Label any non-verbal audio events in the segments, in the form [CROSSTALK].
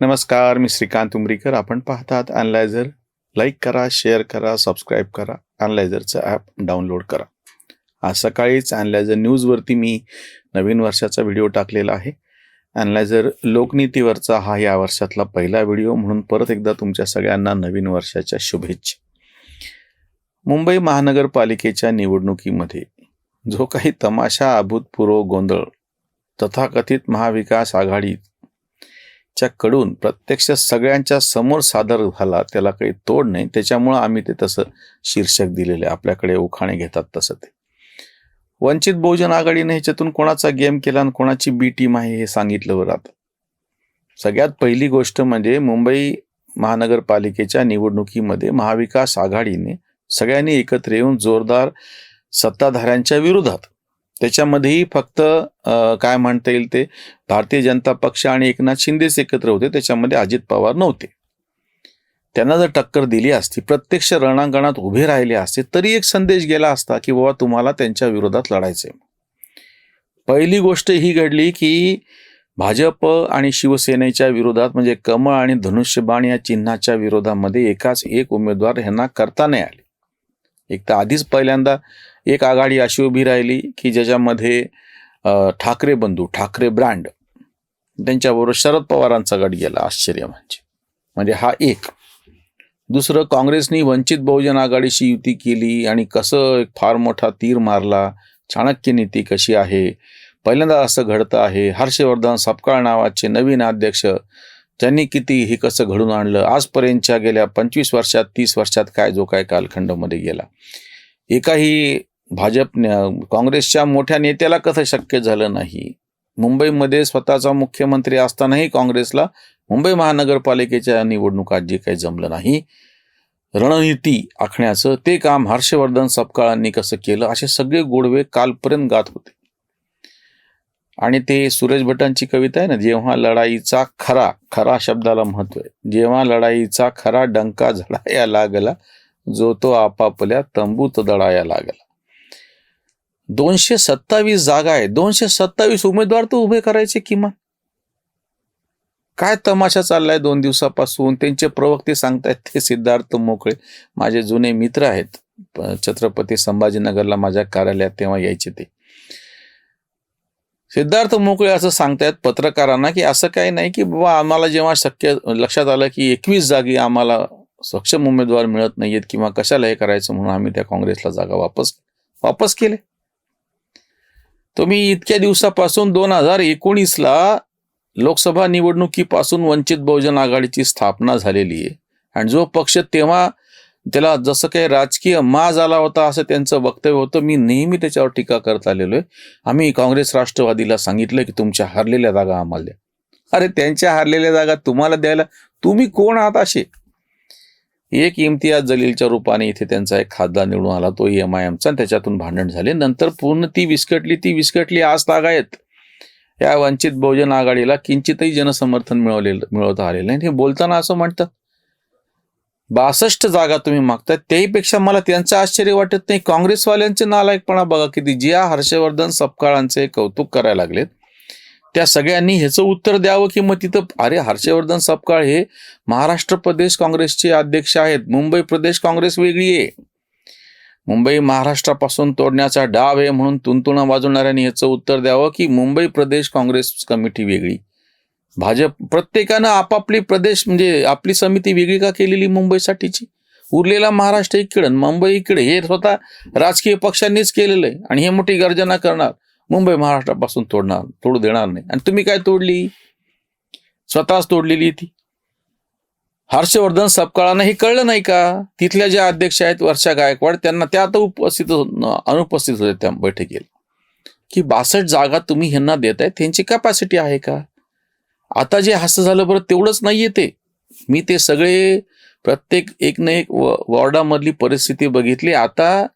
नमस्कार मी श्रीकांत उमरीकर. आपण पाहतात अनलायझर लाईक करा शेअर करा सबस्क्राईब करा. अनलायझरचं ॲप डाउनलोड करा. आज सकाळीच अनलायझर न्यूजवरती मी नवीन वर्षाचा व्हिडिओ टाकलेला आहे. अनलायझर लोकनीतीवरचा हा या वर्षातला पहिला व्हिडिओ म्हणून परत एकदा तुमच्या सगळ्यांना नवीन वर्षाच्या शुभेच्छा. मुंबई महानगरपालिकेच्या निवडणुकीमध्ये जो काही तमाशा अभूतपूर्व गोंधळ तथाकथित महाविकास आघाडीत कडून प्रत्यक्ष सगळ्यांच्या समोर सादर झाला त्याला काही तोड नाही. त्याच्यामुळं आम्ही ते तसं शीर्षक दिलेलं आहे आपल्याकडे उखाणे घेतात तसं ते. वंचित बहुजन आघाडीने ह्याच्यातून कोणाचा गेम केला आणि कोणाची बी टीम आहे हे सांगितलं बरं आता. सगळ्यात पहिली गोष्ट म्हणजे मुंबई महानगरपालिकेच्या निवडणुकीमध्ये महाविकास आघाडीने सगळ्यांनी एकत्र येऊन जोरदार सत्ताधाऱ्यांच्या विरोधात त्याच्यामध्येही फक्त काय म्हणता येईल ते भारतीय जनता पक्ष आणि एकनाथ शिंदेच एकत्र होते. त्याच्यामध्ये अजित पवार नव्हते. त्यांना जर टक्कर दिली असती प्रत्यक्ष रणांगणात उभे राहिले असते तरी एक संदेश गेला असता की बाबा तुम्हाला त्यांच्या विरोधात लढायचे पहिली गोष्ट ही घडली की भाजप आणि शिवसेनेच्या विरोधात म्हणजे कमळ आणि धनुष्यबाण या चिन्हाच्या विरोधामध्ये एकाच एक उमेदवार ह्यांना करता नाही आले. एक तर आधीच पहिल्यांदा एक आघाडी अशी उभी राहिली की ज्याच्यामध्ये ठाकरे बंधू ठाकरे ब्रँड त्यांच्याबरोबर शरद पवारांचा गट गेला आश्चर्य म्हणजे म्हणजे हा एक. दुसरं काँग्रेसनी वंचित बहुजन आघाडीशी युती केली आणि कसं एक फार मोठा तीर मारला चाणक्य नीती कशी आहे पहिल्यांदा असं घडतं आहे हर्षवर्धन सपकाळ नावाचे नवीन अध्यक्ष त्यांनी किती हे कसं घडून आणलं? आजपर्यंतच्या गेल्या पंचवीस वर्षात तीस वर्षात काय जो काय कालखंडामध्ये गेला? एकाही भाजप काँग्रेसच्या मोठ्या नेत्याला कसं शक्य झालं नाही? मुंबईमध्ये स्वतःचा मुख्यमंत्री असतानाही काँग्रेसला मुंबई महानगरपालिकेच्या निवडणुकात जे काही जमलं नाही रणनीती आखण्याचं ते काम हर्षवर्धन सपकाळांनी कसं केलं असे सगळे गोडवे कालपर्यंत गात होते. आणि ते सुरेश भटांची कविता आहे ना जेव्हा लढाईचा खरा खरा शब्दाला महत्त्व आहे. जेव्हा लढाईचा खरा डंका झडाया लागला जो तो आपापल्या तंबूत दडाया लागला. दोनशे सत्तावीस जागा आहे. दोनशे सत्तावीस उमेदवार तर उभे करायचे किमान. काय तमाशा चाललाय दोन दिवसापासून? त्यांचे प्रवक्ते सांगतायत ते सिद्धार्थ मोकळे माझे जुने मित्र आहेत. छत्रपती संभाजीनगरला माझ्या कार्यालयात तेव्हा यायचे ते. सिद्धार्थ मोकळे असं सांगतायत पत्रकारांना की असं काही नाही की बाबा आम्हाला जेव्हा शक्य लक्षात आलं की एकवीस जागी आम्हाला सक्षम उमेदवार मिळत नाहीयेत किंवा कशाला हे करायचं म्हणून आम्ही त्या काँग्रेसला जागा वापस वापस केले. तुम्ही इतक्या दिवसापासून दोन हजार एकोणीसला लोकसभा निवडणुकीपासून वंचित बहुजन आघाडीची स्थापना झालेली आहे. आणि जो पक्ष तेव्हा त्याला जसं काही राजकीय माज आला होता असं त्यांचं वक्तव्य होतं. मी नेहमी त्याच्यावर टीका करत आलेलो आहे. आम्ही काँग्रेस राष्ट्रवादीला सांगितलं की तुमच्या हरलेल्या जागा आम्हाला द्या. अरे त्यांच्या हारलेल्या जागा तुम्हाला द्यायला तुम्ही कोण आहात असे? एक इम्तियाज जलीलच्या रूपाने इथे त्यांचा एक खासदार निवडून आला. तो एम आय एमचा त्याच्यातून भांडण झाले. नंतर पूर्ण ती विस्कटली. ती विस्कटली आज तागायत या वंचित बहुजन आघाडीला किंचितही जनसमर्थन मिळवलेलं मिळवता आलेलं नाही. हे बोलताना असं म्हणतात बासष्ट जागा तुम्ही मागताय त्याहीपेक्षा मला त्यांचं आश्चर्य वाटत नाही. काँग्रेसवाल्यांचे नालायकपणा बघा किती. ज्या हर्षवर्धन सपकाळांचे कौतुक करायला लागलेत. त्या सगळ्यांनी ह्याचं उत्तर द्यावं की मग तिथं अरे हर्षवर्धन सपकाळ हे महाराष्ट्र प्रदेश काँग्रेसचे अध्यक्ष आहेत. मुंबई प्रदेश काँग्रेस वेगळी आहे. मुंबई महाराष्ट्रापासून तोडण्याचा डाव आहे म्हणून तुंतुणा वाजवणाऱ्यांनी ह्याचं उत्तर द्यावं की मुंबई प्रदेश काँग्रेस कमिटी वेगळी. भाजप प्रत्येकानं आपापली प्रदेश म्हणजे आपली समिती वेगळी का केलेली मुंबईसाठीची? उरलेला महाराष्ट्र इकडे मुंबई इकडे हे स्वतः राजकीय पक्षांनीच केलेलं आहे. आणि हे मोठी गर्जना करणार मुंबई महाराष्ट्रापासून तोडणार तोडू देणार नाही. आणि तुम्ही काय तोडली? स्वतःच तोडलेली ती. हर्षवर्धन सपकाळांना हे कळलं नाही का? तिथल्या ज्या अध्यक्ष आहेत वर्षा गायकवाड त्यांना त्या आता उपस्थित अनुपस्थित होते त्या बैठकीला. की बासष्ट जागा तुम्ही ह्यांना देत आहे त्यांची कॅपॅसिटी आहे का? आता जे हास्य झालं बरं तेवढंच नाहीये ते. मी ते सगळे प्रत्येक एक ना एक वॉर्डामधली परिस्थिती बघितली. आता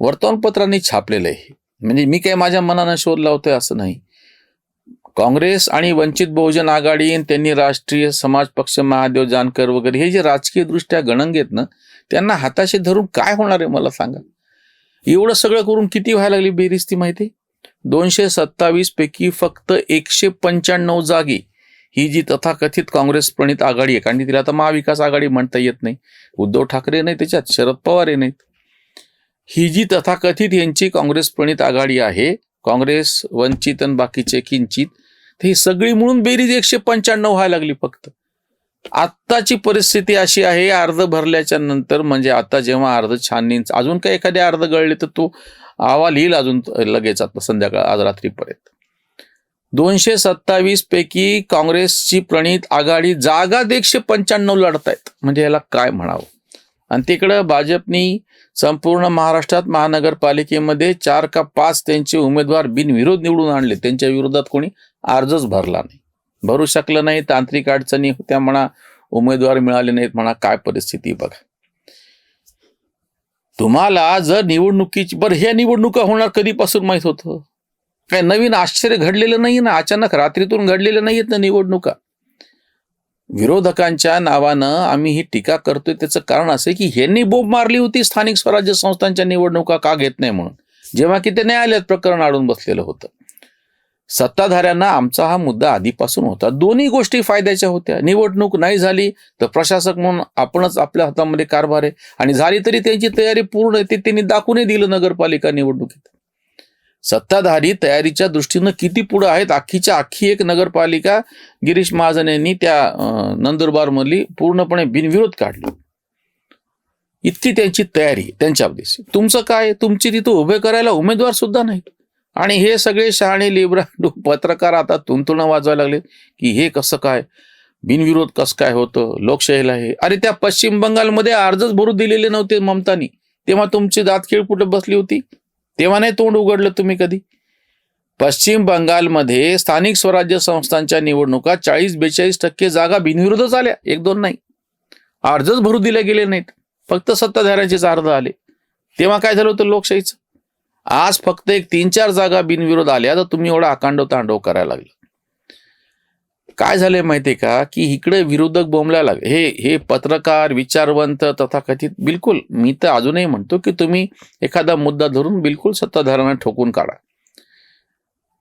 वर्तमानपत्रांनी छापलेलं आहे. म्हणजे मी काय माझ्या मनानं शोध लावतोय असं नाही. काँग्रेस आणि वंचित बहुजन आघाडी त्यांनी राष्ट्रीय समाज पक्ष महादेव जानकर वगैरे हे जे राजकीय दृष्ट्या गणंग आहेत ना त्यांना हाताशी धरून काय होणार आहे मला सांगा. एवढं सगळं करून किती व्हायला लागली बेरीज ती माहिती? दोनशे सत्तावीस पैकी फक्त एकशे पंच्याण्णव जागी ही जी तथाकथित काँग्रेस प्रणित आघाडी आहे कारण तिला आता महाविकास आघाडी म्हणता येत नाही. उद्धव ठाकरे नाही त्याच्यात शरद पवार हे नाहीत. ही जी तथाकथित यांची काँग्रेस प्रणित आघाडी आहे काँग्रेस वंचित आणि बाकीचे किंचित तर ही सगळी म्हणून बेरीज एकशे पंच्याण्णव व्हायला लागली फक्त. आत्ताची परिस्थिती अशी आहे अर्ध भरल्याच्या नंतर म्हणजे आता जेव्हा अर्ध छाननी अजून काही एखादे अर्ध गळले तर तो अहवाल येईल अजून लगेच आता संध्याकाळ आज रात्रीपर्यंत. दोनशे सत्तावीस पैकी काँग्रेसची प्रणित आघाडी जागा एकशे पंच्याण्णव लढतायत म्हणजे याला काय म्हणावं? आणि तिकडं भाजपनी संपूर्ण महाराष्ट्रात महानगरपालिकेमध्ये चार का पाच त्यांचे उमेदवार बिनविरोध निवडून आणले. त्यांच्या विरोधात कोणी अर्जच भरला नाही. भरू शकलं नाही तांत्रिक अडचणी होत्या म्हणा उमेदवार मिळाले नाहीत म्हणा काय परिस्थिती बघा. तुम्हाला जर निवडणुकीची बरं ह्या निवडणुका होणार कधीपासून माहीत होतं? काय नवीन आश्चर्य घडलेलं नाही ना? अचानक रात्रीतून घडलेलं नाहीत ना निवडणुका? विरोधकांच्या नावानं आम्ही ही टीका करतोय. त्याचं कारण असं की ह्यांनी बोब मारली होती स्थानिक स्वराज्य संस्थांच्या निवडणुका का घेत नाही म्हणून. जेव्हा की ते न्यायालयात प्रकरण आणून बसलेलं होतं. सत्ताधाऱ्यांना आमचा हा मुद्दा आधीपासून होता. दोन्ही गोष्टी फायद्याच्या होत्या. निवडणूक नाही झाली तर प्रशासक म्हणून आपणच आपल्या हातामध्ये कारभार आहे. आणि झाली तरी त्यांची तयारी पूर्ण आहे ते त्यांनी दाखवूनही दिलं नगरपालिका निवडणुकीत. सत्ताधारी तयारीच्या दृष्टीनं किती पुढे आहेत? अख्खीच्या अख्खी एक नगरपालिका गिरीश महाजन यांनी त्या नंदुरबार नंदुरबारमधली पूर्णपणे बिनविरोध काढली. इतकी त्यांची तयारी त्यांच्या त्यांच्यामध्ये तुमचं काय तुमची तिथं उभे करायला उमेदवार सुद्धा नाहीत. आणि हे सगळे शहाणे लिबरा पत्रकार आता तुंतुणं वाजवायला लागले की हे कसं काय? बिनविरोध कसं काय होतं? लोकशाहीला हे. अरे त्या पश्चिम बंगालमध्ये अर्जच भरू दिलेले नव्हते ममतानी. तेव्हा तुमची दातखीळ कुठे बसली होती? तेव्हा नाही तोंड उघडलं तुम्ही कधी? पश्चिम बंगालमध्ये स्थानिक स्वराज्य संस्थांच्या निवडणुका चाळीस बेचाळीस टक्के जागा बिनविरोधच आल्या. एक दोन नाही. अर्जच भरू दिले गेले नाहीत. फक्त सत्ताधाऱ्यांचेच अर्ज आले. तेव्हा काय झालं होतं लोकशाहीचं? आज फक्त एक तीन चार जागा बिनविरोध आल्या तर तुम्ही एवढा अकांडव तांडव करायला लागला. काय झालंय माहितीये का? की इकडे विरोधक बोंबला लागले. हे हे पत्रकार विचारवंत तथाकथित बिलकुल मी तर अजूनही म्हणतो की तुम्ही एखादा मुद्दा धरून बिलकुल सत्ताधाऱ्यांना ठोकून काढा.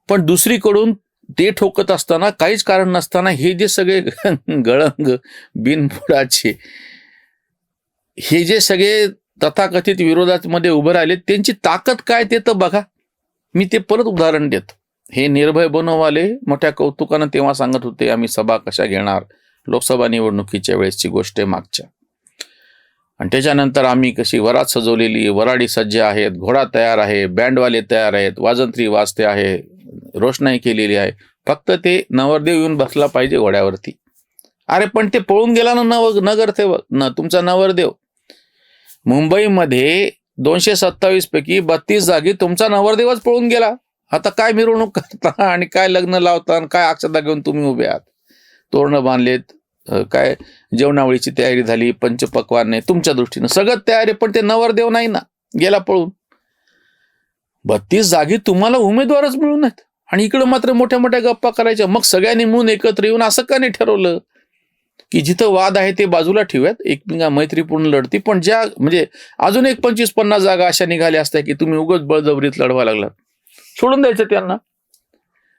पण दुसरीकडून ते ठोकत असताना काहीच कारण नसताना हे जे सगळे [LAUGHS] गळंग बिनबुडाचे हे जे सगळे तथाकथित विरोधामध्ये उभे राहिले त्यांची ताकद काय ते तर बघा. मी ते परत उदाहरण देतो. हे निर्भय बनववाले मोठ्या कौतुकानं तेव्हा सांगत होते आम्ही सभा कशा घेणार? लोकसभा निवडणुकीच्या वेळेसची गोष्ट आहे मागच्या. आणि त्याच्यानंतर आम्ही कशी वरात सजवलेली वराडी सज्ज आहेत घोडा तयार आहे बँडवाले तयार आहेत वाजंत्री वाजते आहे रोषणाई केलेली आहे. फक्त ते नवरदेव येऊन बसला पाहिजे घोड्यावरती. अरे पण ते पळून गेला ना नव नगरसेवक न तुमचा नवरदेव. मुंबईमध्ये दोनशे सत्तावीस पैकी बत्तीस जागी तुमचा नवरदेवच पळून गेला. आता काय मिरवणूक करता [LAUGHS] आणि काय लग्न लावता आणि काय अक्षता घेऊन तुम्ही उभे आहात? तोरणं बांधलेत काय जेवणावळीची तयारी झाली पंचपक्वाने तुमच्या दृष्टीनं सगळं तयारी पण ते नवरदेव नाही ना? गेला पळून. बत्तीस जागी तुम्हाला उमेदवारच मिळून आहेत. आणि इकडं मात्र मोठ्या मोठ्या गप्पा करायच्या. मग सगळ्यांनी मिळून एकत्र येऊन असं का नाही ठरवलं? की जिथं वाद आहे ते बाजूला ठेवूयात. एकमेका मैत्रीपूर्ण लढती. पण ज्या म्हणजे अजून एक पंचवीस पन्नास जागा अशा निघाल्या असत्या की तुम्ही उगच बळजबरीत लढवा लागला सोडून द्यायचं त्यांना.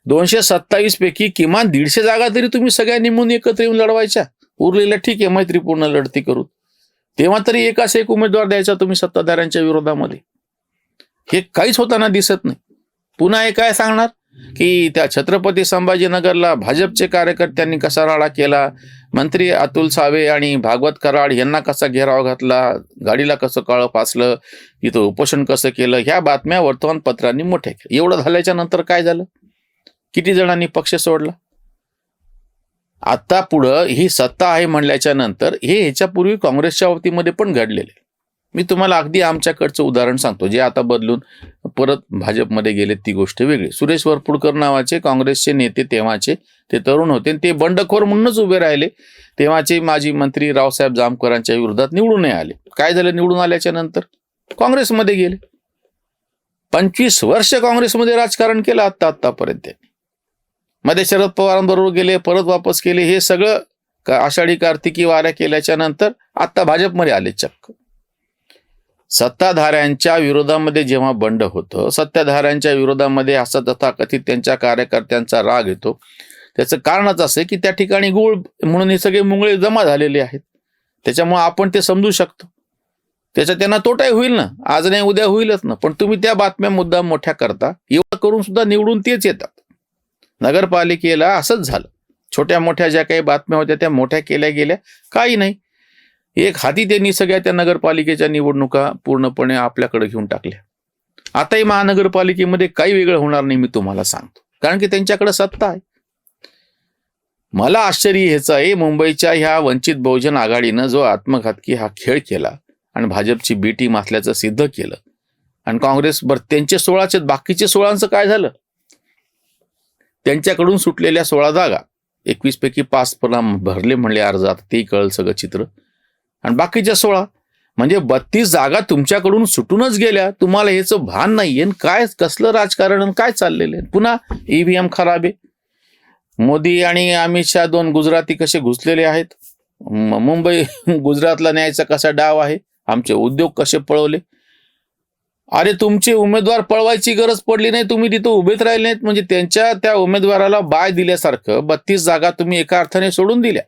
दोनशे सत्तावीस पैकी किमान दीडशे जागा तरी तुम्ही सगळ्यांनी म्हणून एकत्र येऊन लढवायच्या. उरलेल्या ठीक आहे मैत्रीपूर्ण लढती करू तेव्हा तरी एकाच एक उमेदवार द्यायचा तुम्ही सत्ताधाऱ्यांच्या विरोधामध्ये. हे काहीच होताना दिसत नाही. पुन्हा हे काय सांगणार? की त्या छत्रपती संभाजीनगरला भाजपचे कार्यकर्त्यांनी कसा राडा केला? मंत्री अतुल सावे आणि भागवत कराड यांना कसा घेराव घातला? गाडीला कसं काळं पासलं इथं उपोषण कसं केलं? ह्या बातम्या वर्तमानपत्रांनी मोठ्या केल्या. एवढं झाल्याच्यानंतर काय झालं? किती जणांनी पक्ष सोडला? आता पुढं ही सत्ता आहे म्हणल्याच्या नंतर हे ह्याच्यापूर्वी काँग्रेसच्या बाबतीमध्ये पण घडलेले मी तुम्हाला अगदी आमच्याकडचं उदाहरण सांगतो जे आता बदलून परत भाजपमध्ये गेले ती गोष्ट वेगळी. सुरेश वरपुडकर नावाचे काँग्रेसचे नेते तेव्हाचे ते तरुण होते. ते बंडखोर म्हणूनच उभे राहिले. तेव्हाचे माजी मंत्री रावसाहेब जामकरांच्या विरोधात निवडून आले. काय झालं निवडून आल्याच्यानंतर? काँग्रेसमध्ये गेले. पंचवीस वर्ष काँग्रेसमध्ये राजकारण केलं आत्ता आत्तापर्यंत. त्यांनी मध्ये शरद पवारांबरोबर गेले परत वापस केले. हे सगळं आषाढी कार्तिकी वाऱ्या केल्याच्यानंतर आता भाजपमध्ये आले चक्क. सत्ताधाऱ्यांच्या विरोधामध्ये जेव्हा बंड होतं सत्ताधाऱ्यांच्या विरोधामध्ये असा तथाकथित त्यांच्या कार्यकर्त्यांचा राग येतो. त्याचं कारणच असं की त्या ठिकाणी गुळ म्हणून हे सगळे मुंगळे जमा झालेले आहेत. त्याच्यामुळे आपण ते समजू शकतो. त्याचा त्यांना तोटाही होईल ना? आज नाही उद्या होईलच ना? पण तुम्ही त्या बातम्या मुद्दा मोठ्या करता. एवढं करून सुद्धा निवडून तेच येतात. नगरपालिकेला असंच झालं. छोट्या मोठ्या ज्या काही बातम्या होत्या त्या मोठ्या केल्या गेल्या. काही नाही. एक हाती त्यांनी सगळ्या त्या नगरपालिकेच्या निवडणुका पूर्णपणे आपल्याकडे घेऊन टाकल्या. आताही महानगरपालिकेमध्ये काही वेगळं होणार नाही मी तुम्हाला सांगतो. कारण की त्यांच्याकडे सत्ता आहे. मला आश्चर्य ह्याचं आहे मुंबईच्या ह्या वंचित बहुजन आघाडीनं जो आत्मघातकी हा खेळ केला आणि भाजपची बी टीम असल्याचं सिद्ध केलं आणि काँग्रेस बर त्यांचे सोळाचे बाकीचे सोळांचं काय झालं? त्यांच्याकडून सुटलेल्या सोळा जागा एकवीस पैकी पाच पुन्हा भरले म्हणले अर्ज आता कळलं सगळं चित्र. आणि बाकीच्या सोळा. म्हणजे बत्तीस जागा तुमच्याकडून सुटूनच गेल्या. तुम्हाला ह्याचं भान नाही आणि काय कसलं राजकारण काय चाललेलं आहे? पुन्हा ईव्हीएम खराब आहे. मोदी आणि अमित शहा दोन गुजराती कसे घुसलेले आहेत? मुंबई [LAUGHS] गुजरातला न्यायचा कसा डाव आहे? आमचे उद्योग कसे पळवले? अरे तुमचे उमेदवार पळवायची गरज पडली नाही. तुम्ही तिथं उभेच राहिले नाहीत. म्हणजे त्यांच्या त्या उमेदवाराला बाय दिल्यासारखं बत्तीस जागा तुम्ही एका अर्थाने सोडून दिल्या.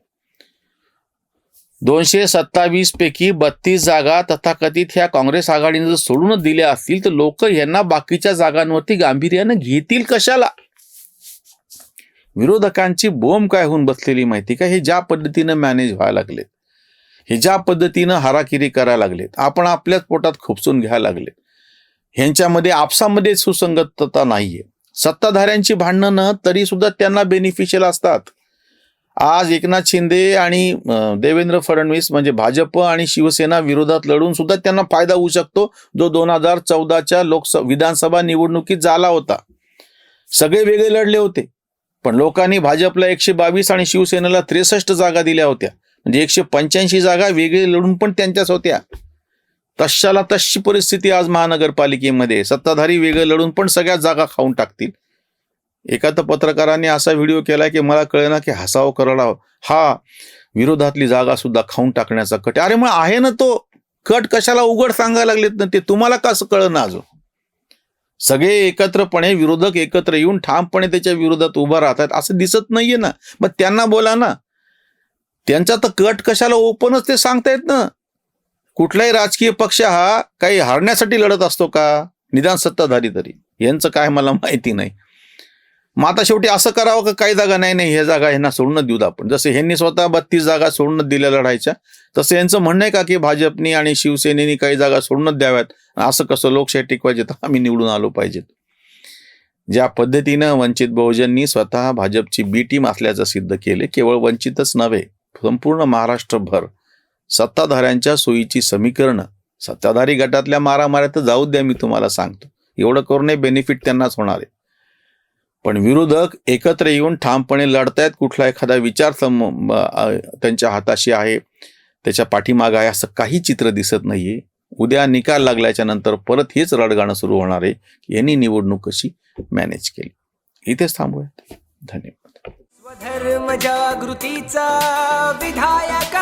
दोनशे सत्तावीस पैकी बत्तीस जागा तथाकथित ह्या काँग्रेस आघाडीने जर सोडूनच दिल्या असतील तर लोक यांना बाकीच्या जागांवरती गांभीर्यानं घेतील कशाला? विरोधकांची बोंब काय होऊन बसलेली माहिती का? हे ज्या पद्धतीनं मॅनेज व्हायला लागलेत हे ज्या पद्धतीनं हाराकिरी करायला लागलेत आपण आपल्याच पोटात खुपसून घ्यायला लागले ह्यांच्यामध्ये आपसामध्ये सुसंगतता नाहीये. सत्ताधाऱ्यांची भांडणं तरी सुद्धा त्यांना बेनिफिशियल असतात. आज एकनाथ शिंदे आणि देवेंद्र फडणवीस म्हणजे भाजप आणि शिवसेना विरोधात लढून सुद्धा त्यांना फायदा होऊ शकतो जो दोन हजार चौदाच्या लोकसभा विधानसभा निवडणुकीत झाला होता. सगळे वेगळे लढले होते पण लोकांनी भाजपला एकशे बावीस आणि शिवसेनेला त्रेसष्ट जागा दिल्या होत्या. म्हणजे एकशे पंच्याऐंशी जागा वेगळे लढून पण त्यांच्याच होत्या. तशाला तशी परिस्थिती आज महानगरपालिकेमध्ये सत्ताधारी वेगळे लढून पण सगळ्या जागा खाऊन टाकतील. एका तर पत्रकाराने असा व्हिडिओ केला की मला कळेना की हसावं करडावं. हा विरोधातली जागा सुद्धा खाऊन टाकण्याचा कट अरे मग आहे ना तो कट कशाला उघड सांगायला लागलेत ना ते? तुम्हाला कसं कळलं ना अजून? सगळे एकत्रपणे विरोधक एकत्र येऊन ठामपणे त्याच्या विरोधात उभा राहतात असं दिसत नाहीये ना. मग त्यांना बोला ना. त्यांचा तर कट कशाला ओपनच ते सांगतायत ना. कुठलाही राजकीय पक्ष हा काही हरण्यासाठी लढत असतो का? निदान सत्ताधारी तरी. यांचं काय मला माहिती नाही. मग आता शेवटी असं करावं का काही जागा नाही नाही हे जागा ह्यांना सोडूनच देऊ आपण. जसं ह्यांनी स्वतः बत्तीस जागा सोडूनच दिल्या लढायच्या तसं यांचं म्हणणं आहे का की भाजपनी आणि शिवसेनेनी काही जागा सोडूनच द्याव्यात? असं कसं लोकशाही टिकवायचे तर आम्ही निवडून आलो पाहिजेत. ज्या पद्धतीनं वंचित बहुजननी स्वतः भाजपची बी टीम असल्याचं सिद्ध केले केवळ वंचितच नव्हे संपूर्ण महाराष्ट्रभर सत्ताधाऱ्यांच्या सोयीची समीकरणं सत्ताधारी गटातल्या मारामाऱ्या तर जाऊ द्या मी तुम्हाला सांगतो. एवढं करूनही बेनिफिट त्यांनाच होणार आहे. पण विरोधक एकत्र येऊन ठामपणे लढतायत. कुठला एखादा विचार सम- त्यांच्या हाताशी आहे त्याच्या पाठीमाग आहे असं काही चित्र दिसत नाहीये. उद्या निकाल लागल्याच्या नंतर परत हेच रडगाणं सुरू होणार आहे. यांनी निवडणूक कशी मॅनेज केली? इथेच थांबूयात. धन्यवाद. स्वधर्म जागृतीचा विधायक